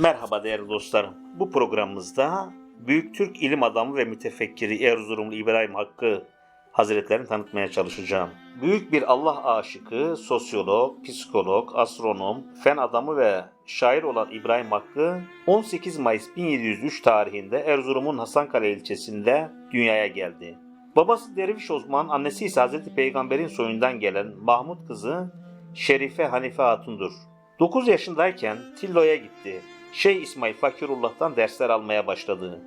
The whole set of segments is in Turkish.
Merhaba değerli dostlarım. Bu programımızda Büyük Türk ilim adamı ve mütefekkiri Erzurumlu İbrahim Hakkı Hazretlerini tanıtmaya çalışacağım. Büyük bir Allah aşıkı, sosyolog, psikolog, astronom, fen adamı ve şair olan İbrahim Hakkı 18 Mayıs 1703 tarihinde Erzurum'un Hasankale ilçesinde dünyaya geldi. Babası Derviş Osman, annesi ise Hazreti Peygamber'in soyundan gelen Mahmut kızı Şerife Hanife Hatun'dur. 9 yaşındayken Tillo'ya gitti. Şeyh İsmail Fakirullah'tan dersler almaya başladı.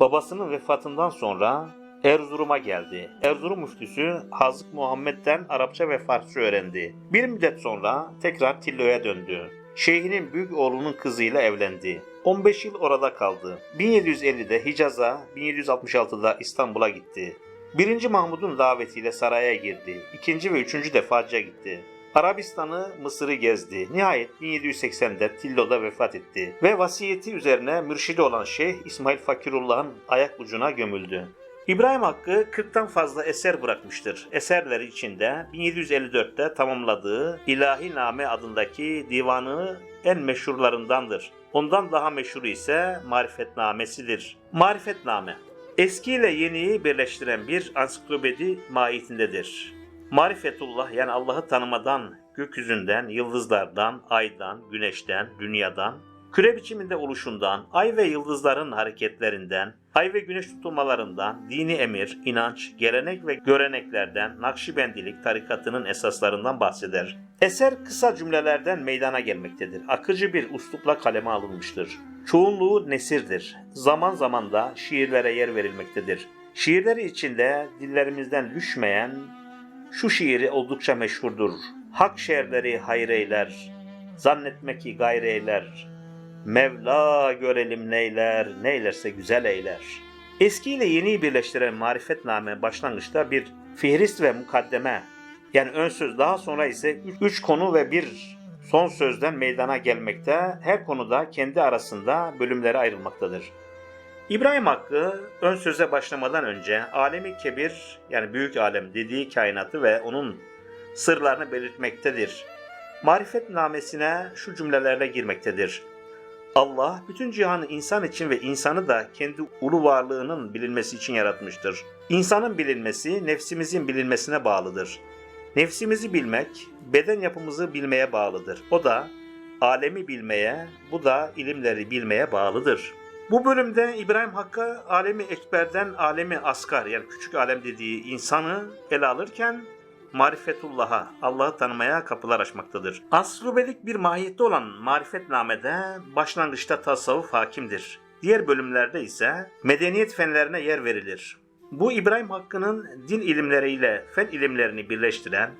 Babasının vefatından sonra Erzurum'a geldi. Erzurum müftüsü Hazık Muhammed'den Arapça ve Farsça öğrendi. Bir müddet sonra tekrar Tillo'ya döndü. Şeyhinin büyük oğlunun kızıyla evlendi. 15 yıl orada kaldı. 1750'de Hicaz'a, 1766'da İstanbul'a gitti. 1. Mahmud'un davetiyle saraya girdi. İkinci ve üçüncü defa hacca gitti. Arabistan'ı, Mısır'ı gezdi. Nihayet 1780'de Tillo'da vefat etti. Ve vasiyeti üzerine mürşidi olan Şeyh İsmail Fakirullah'ın ayak ucuna gömüldü. İbrahim Hakkı 40'tan fazla eser bırakmıştır. Eserleri içinde 1754'te tamamladığı İlahi Name adındaki divanı en meşhurlarındandır. Ondan daha meşhuru ise Marifetnamesidir. Marifetname Eski ile yeniyi birleştiren bir ansiklopedi mahiyetindedir. Marifetullah yani Allah'ı tanımadan, gökyüzünden, yıldızlardan, aydan, güneşten, dünyadan, küre biçiminde oluşundan, ay ve yıldızların hareketlerinden, ay ve güneş tutulmalarından, dini emir, inanç, gelenek ve göreneklerden, Nakşibendilik tarikatının esaslarından bahseder. Eser kısa cümlelerden meydana gelmektedir. Akıcı bir uslupla kaleme alınmıştır. Çoğunluğu nesirdir. Zaman zaman da şiirlere yer verilmektedir. Şiirleri içinde dillerimizden düşmeyen şu şiiri oldukça meşhurdur. Hak şerleri hayreyler, zannetme ki gayreyler. Mevla görelim neyler, neylerse güzel eyler. Eski ile yeniyi birleştiren marifetname başlangıçta bir fihrist ve mukaddeme yani ön söz daha sonra ise üç, üç konu ve bir son sözden meydana gelmekte, her konuda kendi arasında bölümlere ayrılmaktadır. İbrahim Hakkı ön söze başlamadan önce alemi kebir yani büyük alem dediği kainatı ve onun sırlarını belirtmektedir. Marifet namesine şu cümlelerle girmektedir. Allah bütün cihanı insan için ve insanı da kendi ulu varlığının bilinmesi için yaratmıştır. İnsanın bilinmesi nefsimizin bilinmesine bağlıdır. Nefsimizi bilmek beden yapımızı bilmeye bağlıdır. O da alemi bilmeye, bu da ilimleri bilmeye bağlıdır. Bu bölümde İbrahim Hakkı alemi ekberden alemi asgar yani küçük alem dediği insanı ele alırken marifetullah'a, Allah'ı tanımaya kapılar açmaktadır. Aslubelik bir mahiyette olan marifetnamede başlangıçta tasavvuf hakimdir. Diğer bölümlerde ise medeniyet fenlerine yer verilir. Bu İbrahim Hakkı'nın din ilimleriyle fen ilimlerini birleştiren,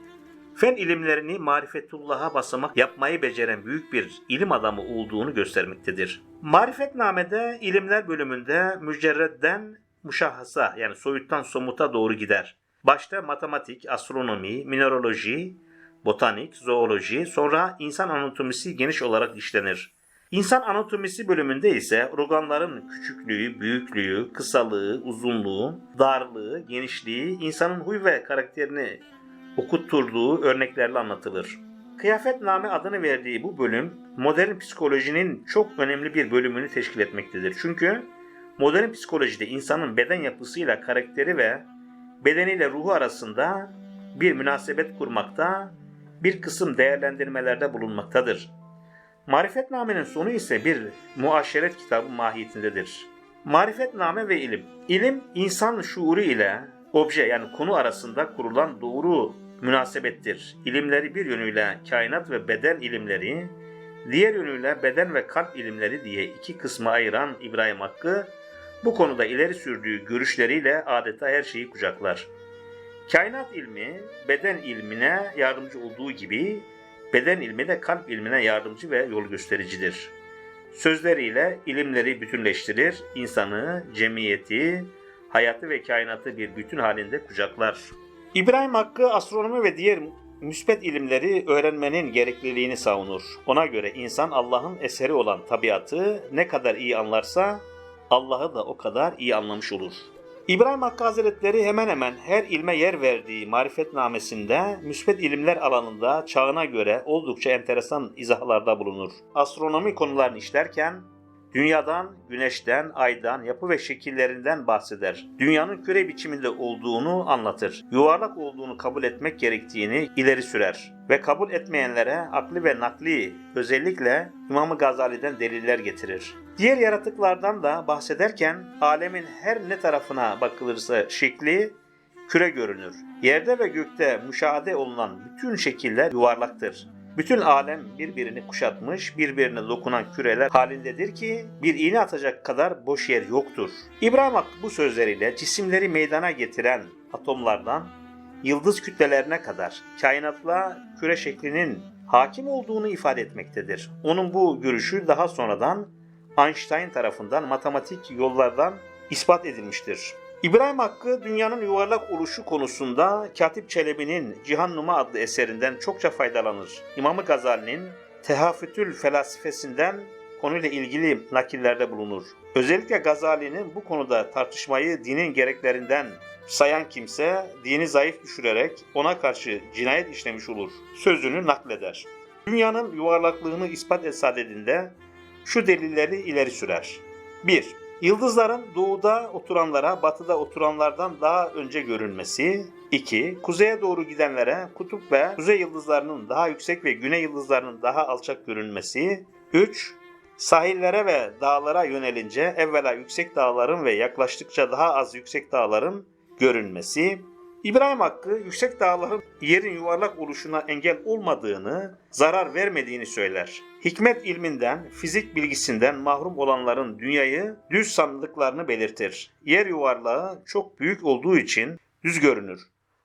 fen ilimlerini marifetullah'a basamak yapmayı beceren büyük bir ilim adamı olduğunu göstermektedir. Marifetname'de ilimler bölümünde mücerredden muşahhasa yani soyuttan somuta doğru gider. Başta matematik, astronomi, mineraloji, botanik, zooloji, sonra insan anatomisi geniş olarak işlenir. İnsan anatomisi bölümünde ise organların küçüklüğü, büyüklüğü, kısalığı, uzunluğu, darlığı, genişliği, insanın huy ve karakterini okutturduğu örneklerle anlatılır. Kıyafetname adını verdiği bu bölüm modern psikolojinin çok önemli bir bölümünü teşkil etmektedir. Çünkü modern psikolojide insanın beden yapısıyla karakteri ve bedeniyle ruhu arasında bir münasebet kurmakta, bir kısım değerlendirmelerde bulunmaktadır. Marifetname'nin sonu ise bir muaşeret kitabı mahiyetindedir. Marifetname ve ilim. İlim insan şuuru ile obje yani konu arasında kurulan doğru münasebettir. İlimleri bir yönüyle kainat ve beden ilimleri, diğer yönüyle beden ve kalp ilimleri diye iki kısma ayıran İbrahim Hakkı, bu konuda ileri sürdüğü görüşleriyle adeta her şeyi kucaklar. Kainat ilmi beden ilmine yardımcı olduğu gibi beden ilmi de kalp ilmine yardımcı ve yol göstericidir. Sözleriyle ilimleri bütünleştirir, insanı, cemiyeti, hayatı ve kainatı bir bütün halinde kucaklar. İbrahim Hakkı astronomi ve diğer müspet ilimleri öğrenmenin gerekliliğini savunur. Ona göre insan Allah'ın eseri olan tabiatı ne kadar iyi anlarsa Allah'ı da o kadar iyi anlamış olur. İbrahim Hakkı Hazretleri hemen hemen her ilme yer verdiği marifetnamesinde müspet ilimler alanında çağına göre oldukça enteresan izahlarda bulunur. Astronomi konularını işlerken Dünyadan, güneşten, aydan, yapı ve şekillerinden bahseder. Dünyanın küre biçiminde olduğunu anlatır. Yuvarlak olduğunu kabul etmek gerektiğini ileri sürer. Ve kabul etmeyenlere akli ve nakli özellikle İmam Gazali'den deliller getirir. Diğer yaratıklardan da bahsederken alemin her ne tarafına bakılırsa şekli küre görünür. Yerde ve gökte müşahede olunan bütün şekiller yuvarlaktır. Bütün alem birbirini kuşatmış, birbirine dokunan küreler halindedir ki bir iğne atacak kadar boş yer yoktur. İbrahim Hakkı bu sözleriyle cisimleri meydana getiren atomlardan yıldız kütlelerine kadar kainatla küre şeklinin hakim olduğunu ifade etmektedir. Onun bu görüşü daha sonradan Einstein tarafından matematik yollardan ispat edilmiştir. İbrahim Hakkı dünyanın yuvarlak oluşu konusunda Katip Çelebi'nin Cihan Numa adlı eserinden çokça faydalanır. İmam Gazali'nin Tehafütül felsefesinden konuyla ilgili nakillerde bulunur. Özellikle Gazali'nin bu konuda tartışmayı dinin gereklerinden sayan kimse dini zayıf düşürerek ona karşı cinayet işlemiş olur. Sözünü nakleder. Dünyanın yuvarlaklığını ispat et sadedinde şu delilleri ileri sürer. 1. Yıldızların doğuda oturanlara batıda oturanlardan daha önce görünmesi. 2. Kuzeye doğru gidenlere kutup ve kuzey yıldızlarının daha yüksek ve güney yıldızlarının daha alçak görünmesi. 3. Sahillere ve dağlara yönelince evvela yüksek dağların ve yaklaştıkça daha az yüksek dağların görünmesi. İbrahim Hakkı yüksek dağların yerin yuvarlak oluşuna engel olmadığını, zarar vermediğini söyler. Hikmet ilminden, fizik bilgisinden mahrum olanların dünyayı düz sandıklarını belirtir. Yer yuvarlağı çok büyük olduğu için düz görünür.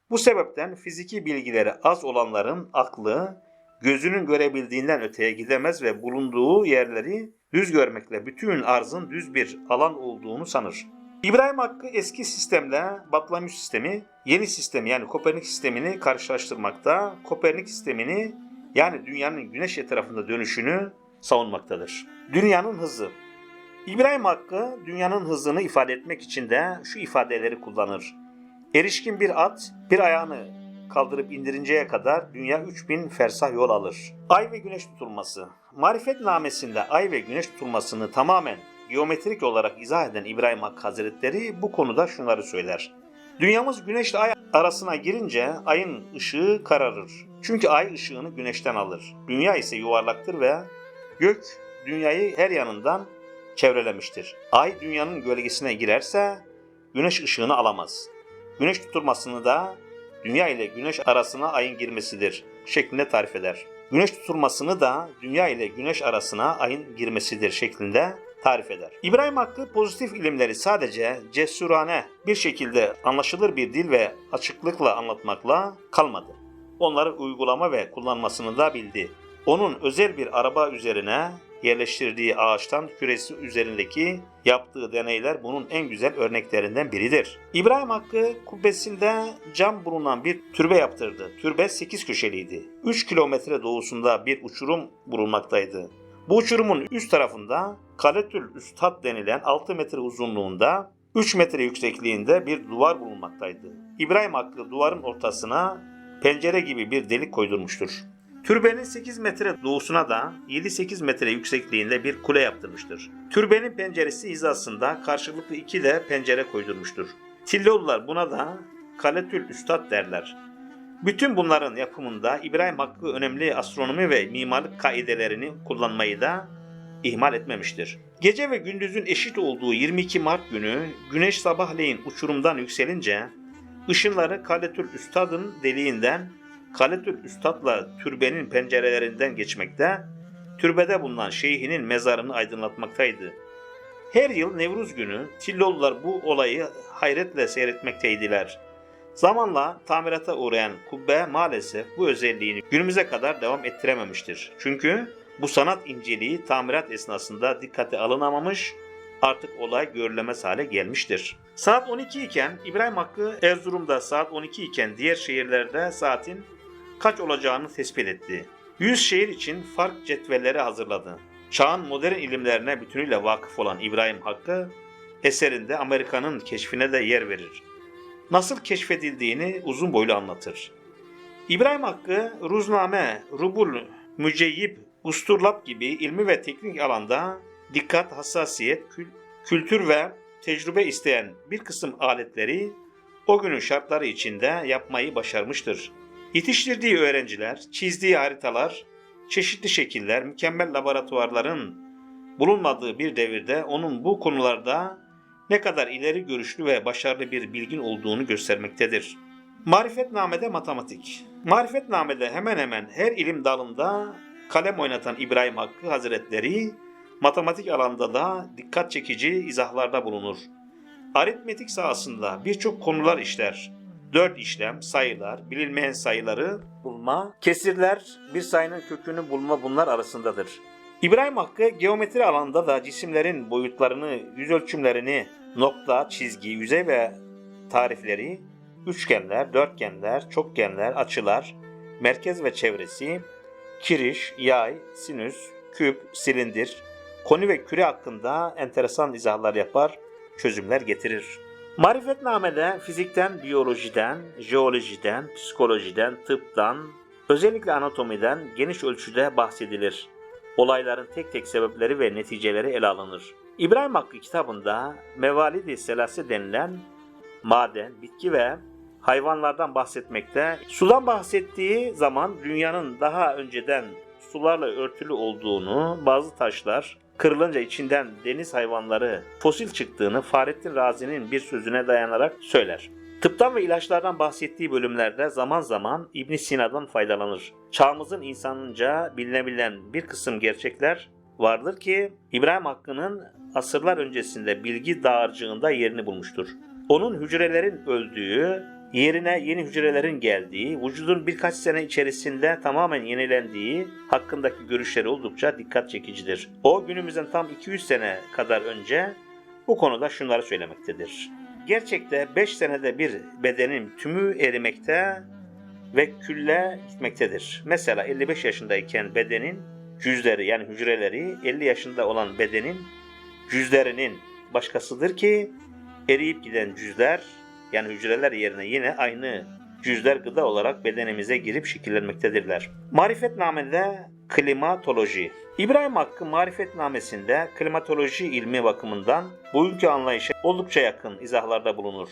Bu sebepten fiziki bilgileri az olanların aklı gözünün görebildiğinden öteye gidemez ve bulunduğu yerleri düz görmekle bütün arzın düz bir alan olduğunu sanır. İbrahim Hakkı eski sistemle Batlamyus sistemi, yeni sistemi yani Kopernik sistemini karşılaştırmakta, Kopernik sistemini yani dünyanın güneş etrafında dönüşünü savunmaktadır. Dünyanın hızı İbrahim Hakkı dünyanın hızını ifade etmek için de şu ifadeleri kullanır. Erişkin bir at bir ayağını kaldırıp indirinceye kadar dünya 3000 fersah yol alır. Ay ve güneş tutulması. Marifet namesinde ay ve güneş tutulmasını tamamen geometrik olarak izah eden İbrahim Hakkı Hazretleri bu konuda şunları söyler. Dünyamız güneşle ay arasına girince ayın ışığı kararır. Çünkü ay ışığını güneşten alır. Dünya ise yuvarlaktır ve gök dünyayı her yanından çevrelemiştir. Ay dünyanın gölgesine girerse güneş ışığını alamaz. Güneş tutulmasını da dünya ile güneş arasına ayın girmesidir şeklinde tarif eder. Güneş tutulmasını da dünya ile güneş arasına ayın girmesidir şeklinde tarif eder. İbrahim Hakkı pozitif ilimleri sadece cesurane bir şekilde anlaşılır bir dil ve açıklıkla anlatmakla kalmadı. Onları uygulama ve kullanmasını da bildi. Onun özel bir araba üzerine yerleştirdiği ağaçtan küresi üzerindeki yaptığı deneyler bunun en güzel örneklerinden biridir. İbrahim Hakkı kubbesinde cam bulunan bir türbe yaptırdı. Türbe 8 köşeliydi. 3 kilometre doğusunda bir uçurum bulunmaktaydı. Bu uçurumun üst tarafında Kaletül Üstad denilen 6 metre uzunluğunda 3 metre yüksekliğinde bir duvar bulunmaktaydı. İbrahim Hakkı duvarın ortasına pencere gibi bir delik koydurmuştur. Türbenin 8 metre doğusuna da 7-8 metre yüksekliğinde bir kule yaptırmıştır. Türbenin penceresi hizasında karşılıklı iki de pencere koydurmuştur. Tillolular buna da Kaletül Üstad derler. Bütün bunların yapımında İbrahim Hakkı önemli astronomi ve mimarlık kaidelerini kullanmayı da ihmal etmemiştir. Gece ve gündüzün eşit olduğu 22 Mart günü güneş sabahleyin uçurumdan yükselince ışınları Kaletül Üstad'ın deliğinden Kaletül Üstad'la türbenin pencerelerinden geçmekte, türbede bulunan şeyhinin mezarını aydınlatmaktaydı. Her yıl Nevruz günü Tillolular bu olayı hayretle seyretmekteydiler. Zamanla tamirata uğrayan kubbe maalesef bu özelliğini günümüze kadar devam ettirememiştir. Çünkü bu sanat inceliği tamirat esnasında dikkate alınamamış, artık olay görülemez hale gelmiştir. Saat 12 iken İbrahim Hakkı Erzurum'da saat 12 iken diğer şehirlerde saatin kaç olacağını tespit etti. 100 şehir için fark cetvelleri hazırladı. Çağın modern ilimlerine bütünüyle vakıf olan İbrahim Hakkı eserinde Amerika'nın keşfine de yer verir. Nasıl keşfedildiğini uzun boylu anlatır. İbrahim Hakkı, Ruzname, Rubul, Müceyyip, Usturlap gibi ilmi ve teknik alanda dikkat, hassasiyet, kül- kültür ve tecrübe isteyen bir kısım aletleri o günün şartları içinde yapmayı başarmıştır. Yetiştirdiği öğrenciler, çizdiği haritalar, çeşitli şekiller, mükemmel laboratuvarların bulunmadığı bir devirde onun bu konularda ne kadar ileri görüşlü ve başarılı bir bilgin olduğunu göstermektedir. Marifetname'de matematik. Marifetname'de hemen hemen her ilim dalında kalem oynatan İbrahim Hakkı Hazretleri matematik alanda da dikkat çekici izahlarda bulunur. Aritmetik sahasında birçok konular işler. Dört işlem, sayılar, bilinmeyen sayıları bulma, kesirler, bir sayının kökünü bulma bunlar arasındadır. İbrahim Hakkı geometri alanında da cisimlerin boyutlarını, yüz ölçümlerini, nokta, çizgi, yüzey ve tarifleri, üçgenler, dörtgenler, çokgenler, açılar, merkez ve çevresi, kiriş, yay, sinüs, küp, silindir, koni ve küre hakkında enteresan izahlar yapar, çözümler getirir. Marifetname'de fizikten, biyolojiden, jeolojiden, psikolojiden, tıptan, özellikle anatomiden geniş ölçüde bahsedilir. Olayların tek tek sebepleri ve neticeleri ele alınır. İbrahim Hakkı kitabında Mevalid-i Selase denilen maden, bitki ve hayvanlardan bahsetmekte. Sudan bahsettiği zaman dünyanın daha önceden sularla örtülü olduğunu, bazı taşlar kırılınca içinden deniz hayvanları fosil çıktığını Fahrettin Razi'nin bir sözüne dayanarak söyler. Tıptan ve ilaçlardan bahsettiği bölümlerde zaman zaman İbn Sina'dan faydalanır. Çağımızın insanınca bilinebilen bir kısım gerçekler vardır ki İbrahim Hakkı'nın asırlar öncesinde bilgi dağarcığında yerini bulmuştur. Onun hücrelerin öldüğü, yerine yeni hücrelerin geldiği, vücudun birkaç sene içerisinde tamamen yenilendiği hakkındaki görüşleri oldukça dikkat çekicidir. O günümüzden tam 200 sene kadar önce bu konuda şunları söylemektedir. Gerçekte 5 senede bir bedenin tümü erimekte ve külle gitmektedir. Mesela 55 yaşındayken bedenin cüzleri yani hücreleri 50 yaşında olan bedenin cüzlerinin başkasıdır ki eriyip giden cüzler yani hücreler yerine yine aynı cüzler gıda olarak bedenimize girip şekillenmektedirler. Marifetname'de klimatoloji. İbrahim Hakkı Marifetnamesinde klimatoloji ilmi bakımından bugünkü anlayışa oldukça yakın izahlarda bulunur.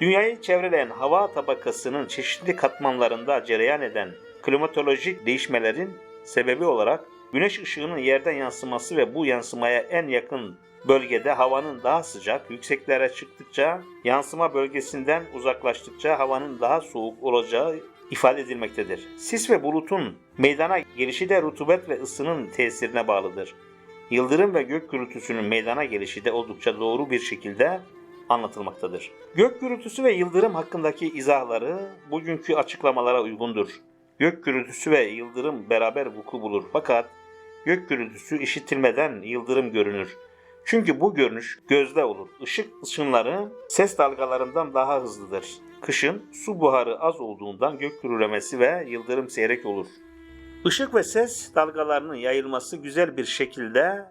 Dünyayı çevreleyen hava tabakasının çeşitli katmanlarında cereyan eden klimatolojik değişmelerin sebebi olarak güneş ışığının yerden yansıması ve bu yansımaya en yakın bölgede havanın daha sıcak, yükseklere çıktıkça yansıma bölgesinden uzaklaştıkça havanın daha soğuk olacağı ifade edilmektedir. Sis ve bulutun meydana gelişi de rutubet ve ısının tesirine bağlıdır. Yıldırım ve gök gürültüsünün meydana gelişi de oldukça doğru bir şekilde anlatılmaktadır. Gök gürültüsü ve yıldırım hakkındaki izahları bugünkü açıklamalara uygundur. Gök gürültüsü ve yıldırım beraber vuku bulur fakat gök gürültüsü işitilmeden yıldırım görünür. Çünkü bu görünüş gözde olur. Işık ışınları ses dalgalarından daha hızlıdır. Kışın su buharı az olduğundan gök gürülemesi ve yıldırım seyrek olur. Işık ve ses dalgalarının yayılması güzel bir şekilde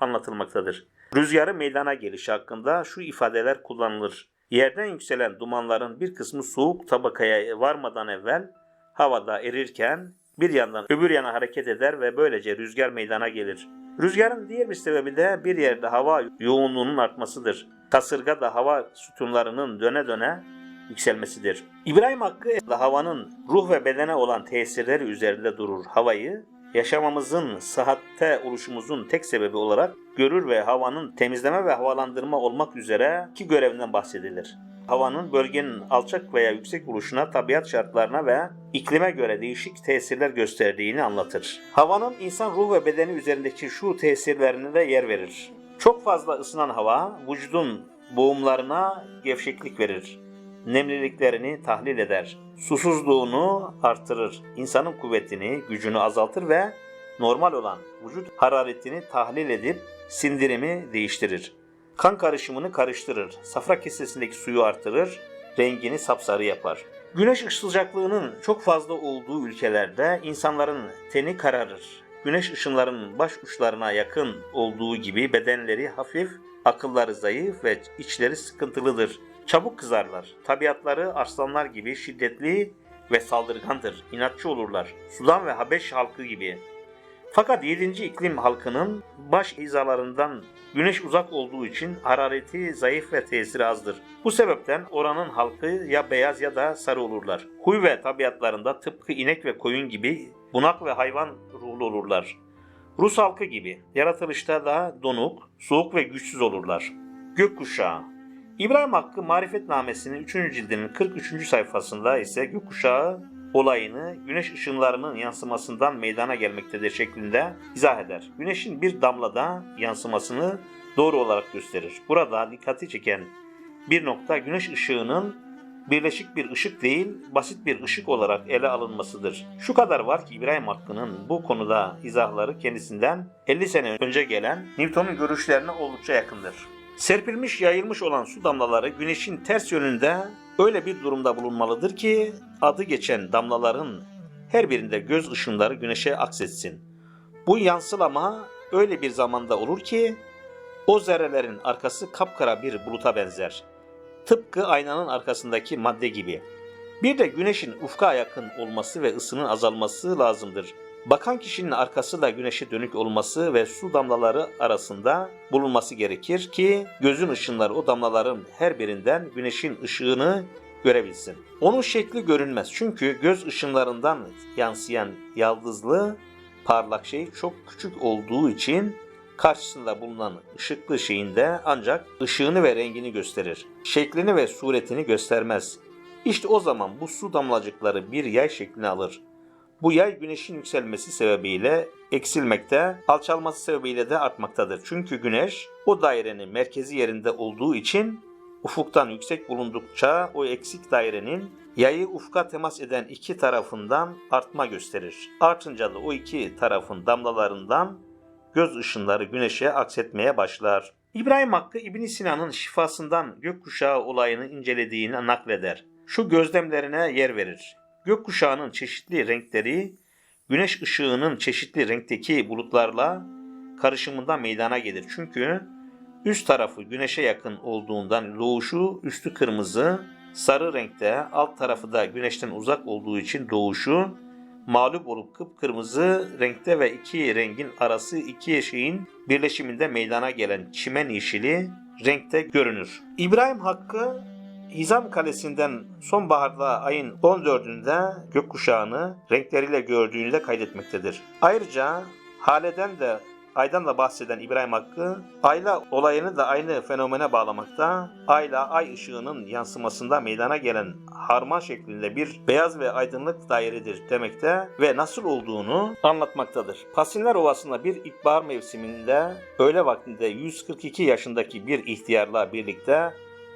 anlatılmaktadır. Rüzgarı meydana gelişi hakkında şu ifadeler kullanılır. Yerden yükselen dumanların bir kısmı soğuk tabakaya varmadan evvel havada erirken bir yandan öbür yana hareket eder ve böylece rüzgar meydana gelir. Rüzgarın diğer bir sebebi de bir yerde hava yoğunluğunun artmasıdır. Kasırga da hava sütunlarının döne döne yükselmesidir. İbrahim Hakkı havanın ruh ve bedene olan tesirleri üzerinde durur. Havayı yaşamamızın sıhhatte oluşumuzun tek sebebi olarak görür ve havanın temizleme ve havalandırma olmak üzere iki görevinden bahsedilir. Havanın bölgenin alçak veya yüksek oluşuna, tabiat şartlarına ve iklime göre değişik tesirler gösterdiğini anlatır. Havanın insan ruh ve bedeni üzerindeki şu tesirlerine de yer verir. Çok fazla ısınan hava vücudun boğumlarına gevşeklik verir nemliliklerini tahlil eder. Susuzluğunu artırır. İnsanın kuvvetini, gücünü azaltır ve normal olan vücut hararetini tahlil edip sindirimi değiştirir. Kan karışımını karıştırır. Safra kesesindeki suyu artırır. Rengini sapsarı yapar. Güneş sıcaklığının çok fazla olduğu ülkelerde insanların teni kararır. Güneş ışınlarının baş uçlarına yakın olduğu gibi bedenleri hafif, akılları zayıf ve içleri sıkıntılıdır. Çabuk kızarlar. Tabiatları arslanlar gibi şiddetli ve saldırgandır. İnatçı olurlar. Sudan ve Habeş halkı gibi. Fakat 7. iklim halkının baş hizalarından güneş uzak olduğu için harareti zayıf ve tesiri azdır. Bu sebepten oranın halkı ya beyaz ya da sarı olurlar. Huy ve tabiatlarında tıpkı inek ve koyun gibi bunak ve hayvan ruhlu olurlar. Rus halkı gibi yaratılışta da donuk, soğuk ve güçsüz olurlar. Gökkuşağı İbrahim Hakkı Marifetnamesi'nin 3. cildinin 43. sayfasında ise gökkuşağı olayını güneş ışınlarının yansımasından meydana gelmektedir şeklinde izah eder. Güneşin bir damlada yansımasını doğru olarak gösterir. Burada dikkati çeken bir nokta güneş ışığının birleşik bir ışık değil, basit bir ışık olarak ele alınmasıdır. Şu kadar var ki İbrahim Hakkı'nın bu konuda izahları kendisinden 50 sene önce gelen Newton'un görüşlerine oldukça yakındır. Serpilmiş yayılmış olan su damlaları güneşin ters yönünde öyle bir durumda bulunmalıdır ki adı geçen damlaların her birinde göz ışınları güneşe aksetsin. Bu yansılama öyle bir zamanda olur ki o zerrelerin arkası kapkara bir buluta benzer. Tıpkı aynanın arkasındaki madde gibi. Bir de güneşin ufka yakın olması ve ısının azalması lazımdır. Bakan kişinin arkası da güneşe dönük olması ve su damlaları arasında bulunması gerekir ki gözün ışınları o damlaların her birinden güneşin ışığını görebilsin. Onun şekli görünmez çünkü göz ışınlarından yansıyan yaldızlı parlak şey çok küçük olduğu için karşısında bulunan ışıklı şeyinde ancak ışığını ve rengini gösterir. Şeklini ve suretini göstermez. İşte o zaman bu su damlacıkları bir yay şeklini alır. Bu yay güneşin yükselmesi sebebiyle eksilmekte, alçalması sebebiyle de artmaktadır. Çünkü güneş o dairenin merkezi yerinde olduğu için ufuktan yüksek bulundukça o eksik dairenin yayı ufka temas eden iki tarafından artma gösterir. Artınca da o iki tarafın damlalarından göz ışınları güneşe aksetmeye başlar. İbrahim Hakkı İbn Sina'nın şifasından gökkuşağı olayını incelediğini nakleder. Şu gözlemlerine yer verir. Gökkuşağının çeşitli renkleri güneş ışığının çeşitli renkteki bulutlarla karışımında meydana gelir. Çünkü üst tarafı güneşe yakın olduğundan doğuşu üstü kırmızı, sarı renkte, alt tarafı da güneşten uzak olduğu için doğuşu mağlup olup kıpkırmızı renkte ve iki rengin arası iki şeyin birleşiminde meydana gelen çimen yeşili renkte görünür. İbrahim Hakkı Hizam Kalesi'nden sonbaharda ayın 14'ünde gökkuşağını renkleriyle gördüğünü de kaydetmektedir. Ayrıca Hale'den de aydan da bahseden İbrahim Hakkı, ayla olayını da aynı fenomene bağlamakta, ayla ay ışığının yansımasında meydana gelen harman şeklinde bir beyaz ve aydınlık dairedir demekte ve nasıl olduğunu anlatmaktadır. Pasinler Ovası'nda bir ilkbahar mevsiminde öğle vaktinde 142 yaşındaki bir ihtiyarla birlikte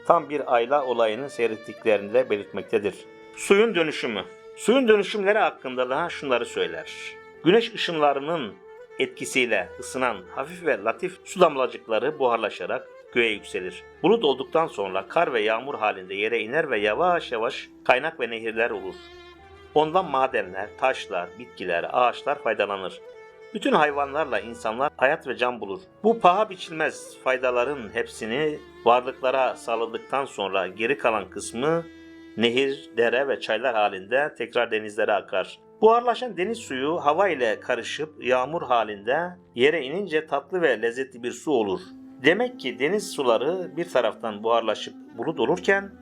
tam bir ayla olayını seyrettiklerini de belirtmektedir. Suyun dönüşümü Suyun dönüşümleri hakkında da şunları söyler. Güneş ışınlarının etkisiyle ısınan hafif ve latif su damlacıkları buharlaşarak göğe yükselir. Bulut olduktan sonra kar ve yağmur halinde yere iner ve yavaş yavaş kaynak ve nehirler olur. Ondan madenler, taşlar, bitkiler, ağaçlar faydalanır. Bütün hayvanlarla insanlar hayat ve can bulur. Bu paha biçilmez faydaların hepsini varlıklara sağladıktan sonra geri kalan kısmı nehir, dere ve çaylar halinde tekrar denizlere akar. Buharlaşan deniz suyu hava ile karışıp yağmur halinde yere inince tatlı ve lezzetli bir su olur. Demek ki deniz suları bir taraftan buharlaşıp bulut olurken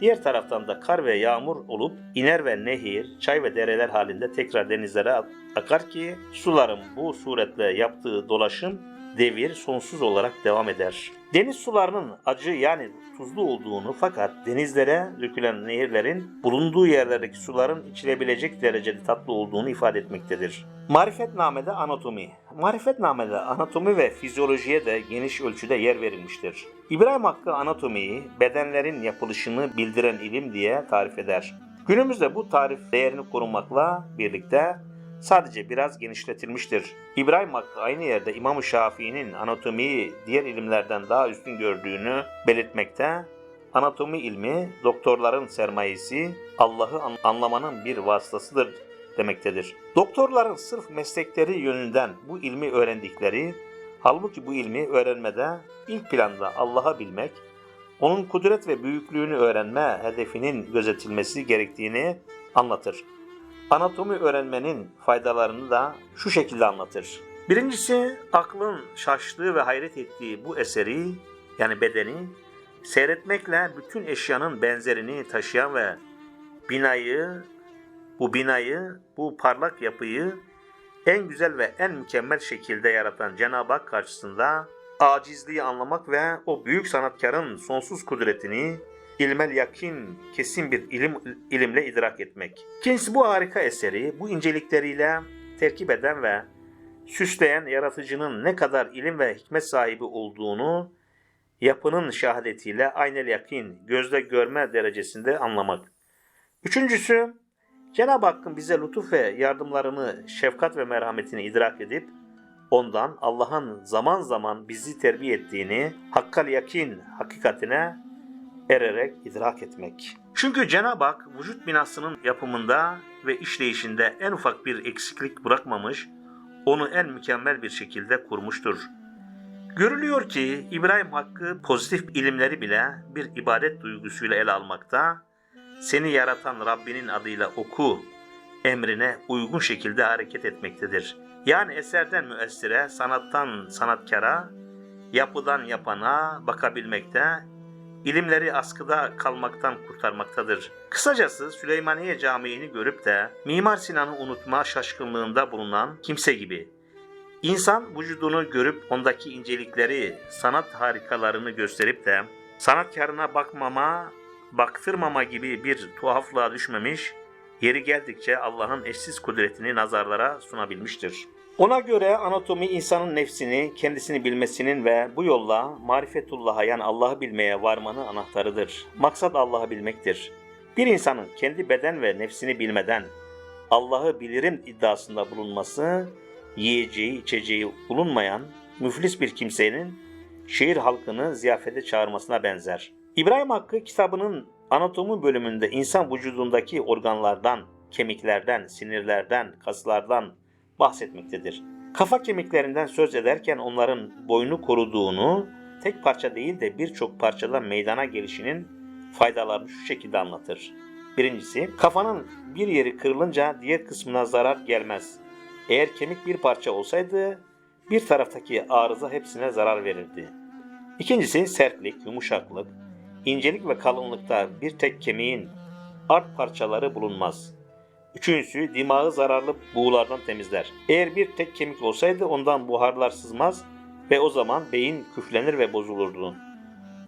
diğer taraftan da kar ve yağmur olup iner ve nehir, çay ve dereler halinde tekrar denizlere akar ki suların bu suretle yaptığı dolaşım devir sonsuz olarak devam eder. Deniz sularının acı yani tuzlu olduğunu fakat denizlere dökülen nehirlerin bulunduğu yerlerdeki suların içilebilecek derecede tatlı olduğunu ifade etmektedir. Marifetname'de anatomi. Marifetname'de anatomi ve fizyolojiye de geniş ölçüde yer verilmiştir. İbrahim Hakkı anatomiyi bedenlerin yapılışını bildiren ilim diye tarif eder. Günümüzde bu tarif değerini korumakla birlikte sadece biraz genişletilmiştir. İbrahim Hakkı aynı yerde İmam-ı Şafii'nin anatomiyi diğer ilimlerden daha üstün gördüğünü belirtmekte. Anatomi ilmi doktorların sermayesi, Allah'ı an- anlamanın bir vasıtasıdır demektedir. Doktorların sırf meslekleri yönünden bu ilmi öğrendikleri, halbuki bu ilmi öğrenmede ilk planda Allah'ı bilmek, onun kudret ve büyüklüğünü öğrenme hedefinin gözetilmesi gerektiğini anlatır. Anatomi öğrenmenin faydalarını da şu şekilde anlatır. Birincisi aklın şaştığı ve hayret ettiği bu eseri yani bedeni seyretmekle bütün eşyanın benzerini taşıyan ve binayı, bu binayı, bu parlak yapıyı en güzel ve en mükemmel şekilde yaratan Cenab-ı Hak karşısında acizliği anlamak ve o büyük sanatkarın sonsuz kudretini ilmel yakin kesin bir ilim ilimle idrak etmek. İkincisi bu harika eseri bu incelikleriyle terkip eden ve süsleyen yaratıcının ne kadar ilim ve hikmet sahibi olduğunu yapının şahadetiyle aynel yakin, gözle görme derecesinde anlamak. Üçüncüsü, Cenab-ı Hakk'ın bize lütuf ve yardımlarını, şefkat ve merhametini idrak edip, ondan Allah'ın zaman zaman bizi terbiye ettiğini, hakkal yakin hakikatine ererek idrak etmek. Çünkü Cenab-ı Hak vücut binasının yapımında ve işleyişinde en ufak bir eksiklik bırakmamış, onu en mükemmel bir şekilde kurmuştur. Görülüyor ki İbrahim Hakkı pozitif ilimleri bile bir ibadet duygusuyla ele almakta, seni yaratan Rabbinin adıyla oku emrine uygun şekilde hareket etmektedir. Yani eserden müessire, sanattan sanatkara, yapıdan yapana bakabilmekte, ilimleri askıda kalmaktan kurtarmaktadır. Kısacası Süleymaniye Camii'ni görüp de Mimar Sinan'ı unutma şaşkınlığında bulunan kimse gibi. İnsan vücudunu görüp ondaki incelikleri, sanat harikalarını gösterip de sanatkarına bakmama, baktırmama gibi bir tuhaflığa düşmemiş, yeri geldikçe Allah'ın eşsiz kudretini nazarlara sunabilmiştir. Ona göre anatomi insanın nefsini, kendisini bilmesinin ve bu yolla marifetullah'a yani Allah'ı bilmeye varmanın anahtarıdır. Maksat Allah'ı bilmektir. Bir insanın kendi beden ve nefsini bilmeden Allah'ı bilirim iddiasında bulunması, yiyeceği, içeceği bulunmayan müflis bir kimsenin şehir halkını ziyafete çağırmasına benzer. İbrahim Hakkı kitabının anatomi bölümünde insan vücudundaki organlardan, kemiklerden, sinirlerden, kaslardan bahsetmektedir. Kafa kemiklerinden söz ederken onların boynu koruduğunu, tek parça değil de birçok parçadan meydana gelişinin faydalarını şu şekilde anlatır. Birincisi, kafanın bir yeri kırılınca diğer kısmına zarar gelmez. Eğer kemik bir parça olsaydı bir taraftaki arıza hepsine zarar verirdi. İkincisi sertlik, yumuşaklık, incelik ve kalınlıkta bir tek kemiğin art parçaları bulunmaz. Üçüncüsü dimağı zararlı buğulardan temizler. Eğer bir tek kemik olsaydı ondan buharlar sızmaz ve o zaman beyin küflenir ve bozulurdu.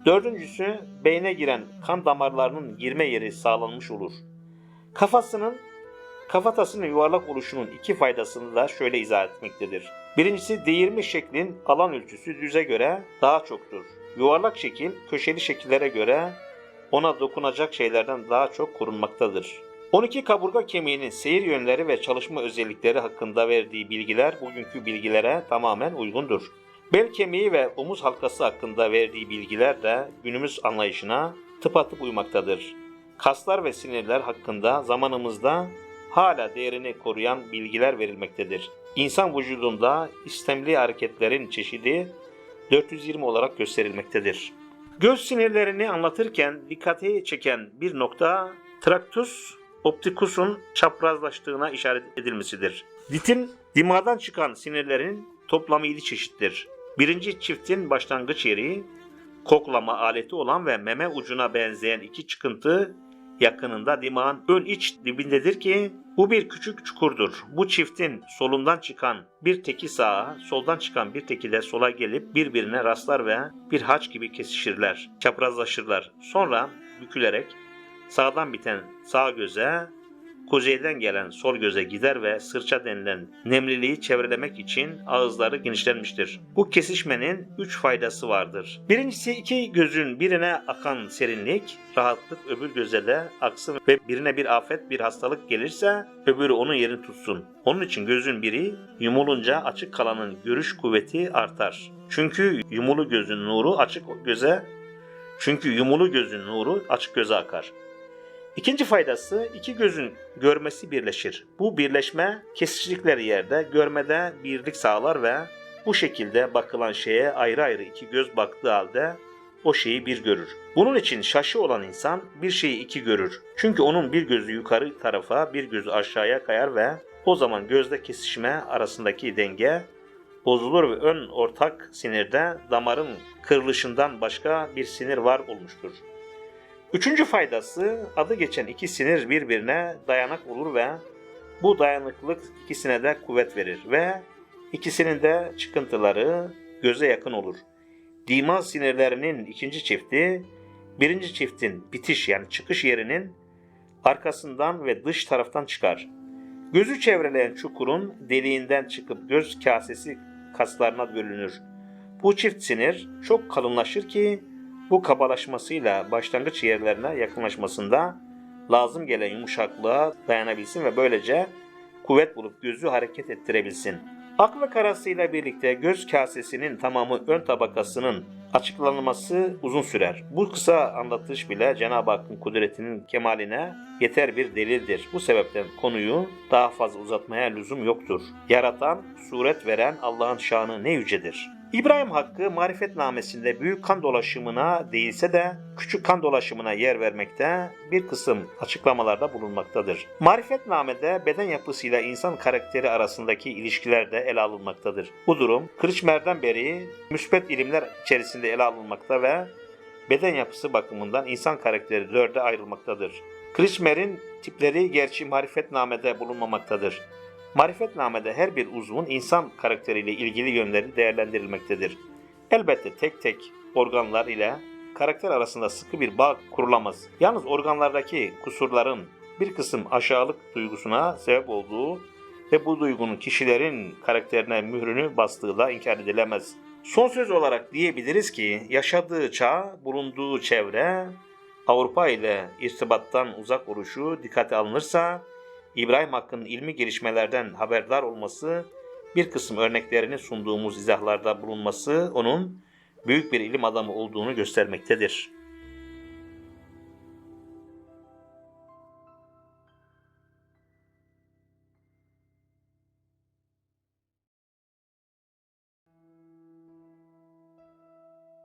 Dördüncüsü beyne giren kan damarlarının girme yeri sağlanmış olur. Kafasının kafatasının yuvarlak oluşunun iki faydasını da şöyle izah etmektedir. Birincisi değirmi şeklin alan ölçüsü düze göre daha çoktur. Yuvarlak şekil köşeli şekillere göre ona dokunacak şeylerden daha çok korunmaktadır. 12 kaburga kemiğinin seyir yönleri ve çalışma özellikleri hakkında verdiği bilgiler bugünkü bilgilere tamamen uygundur. Bel kemiği ve omuz halkası hakkında verdiği bilgiler de günümüz anlayışına tıpatıp uymaktadır. Kaslar ve sinirler hakkında zamanımızda hala değerini koruyan bilgiler verilmektedir. İnsan vücudunda istemli hareketlerin çeşidi 420 olarak gösterilmektedir. Göz sinirlerini anlatırken dikkati çeken bir nokta traktus optikusun çaprazlaştığına işaret edilmesidir. Ditin dimağdan çıkan sinirlerin toplamı 7 çeşittir. Birinci çiftin başlangıç yeri, koklama aleti olan ve meme ucuna benzeyen iki çıkıntı yakınında dimağın ön iç dibindedir ki bu bir küçük çukurdur. Bu çiftin solundan çıkan bir teki sağa, soldan çıkan bir teki de sola gelip birbirine rastlar ve bir haç gibi kesişirler, çaprazlaşırlar. Sonra bükülerek sağdan biten sağ göze, kuzeyden gelen sol göze gider ve sırça denilen nemliliği çevrelemek için ağızları genişlenmiştir. Bu kesişmenin üç faydası vardır. Birincisi iki gözün birine akan serinlik, rahatlık öbür göze de aksın ve birine bir afet, bir hastalık gelirse öbürü onun yerini tutsun. Onun için gözün biri yumulunca açık kalanın görüş kuvveti artar. Çünkü yumulu gözün nuru açık göze çünkü yumulu gözün nuru açık göze akar. İkinci faydası iki gözün görmesi birleşir. Bu birleşme kesiştikleri yerde görmede birlik sağlar ve bu şekilde bakılan şeye ayrı ayrı iki göz baktığı halde o şeyi bir görür. Bunun için şaşı olan insan bir şeyi iki görür. Çünkü onun bir gözü yukarı tarafa, bir gözü aşağıya kayar ve o zaman gözde kesişme arasındaki denge bozulur ve ön ortak sinirde damarın kırılışından başka bir sinir var olmuştur. Üçüncü faydası adı geçen iki sinir birbirine dayanak olur ve bu dayanıklılık ikisine de kuvvet verir ve ikisinin de çıkıntıları göze yakın olur. Dimaz sinirlerinin ikinci çifti, birinci çiftin bitiş yani çıkış yerinin arkasından ve dış taraftan çıkar. Gözü çevreleyen çukurun deliğinden çıkıp göz kasesi kaslarına bölünür. Bu çift sinir çok kalınlaşır ki bu kabalaşmasıyla başlangıç yerlerine yakınlaşmasında lazım gelen yumuşaklığa dayanabilsin ve böylece kuvvet bulup gözü hareket ettirebilsin. Aklı karasıyla birlikte göz kasesinin tamamı ön tabakasının açıklanması uzun sürer. Bu kısa anlatış bile Cenab-ı Hakk'ın kudretinin kemaline yeter bir delildir. Bu sebepten konuyu daha fazla uzatmaya lüzum yoktur. Yaratan, suret veren Allah'ın şanı ne yücedir. İbrahim Hakkı marifetnamesinde büyük kan dolaşımına değilse de küçük kan dolaşımına yer vermekte bir kısım açıklamalarda bulunmaktadır. Marifetnamede beden yapısıyla insan karakteri arasındaki ilişkiler de ele alınmaktadır. Bu durum Kırıçmer'den beri müspet ilimler içerisinde ele alınmakta ve beden yapısı bakımından insan karakteri dörde ayrılmaktadır. Kırıçmer'in tipleri gerçi marifetnamede bulunmamaktadır. Marifetnamede her bir uzvun insan karakteriyle ilgili yönleri değerlendirilmektedir. Elbette tek tek organlar ile karakter arasında sıkı bir bağ kurulamaz. Yalnız organlardaki kusurların bir kısım aşağılık duygusuna sebep olduğu ve bu duygunun kişilerin karakterine mührünü bastığı da inkar edilemez. Son söz olarak diyebiliriz ki yaşadığı çağ, bulunduğu çevre, Avrupa ile irtibattan uzak oluşu dikkate alınırsa İbrahim Hakkı'nın ilmi gelişmelerden haberdar olması, bir kısım örneklerini sunduğumuz izahlarda bulunması onun büyük bir ilim adamı olduğunu göstermektedir.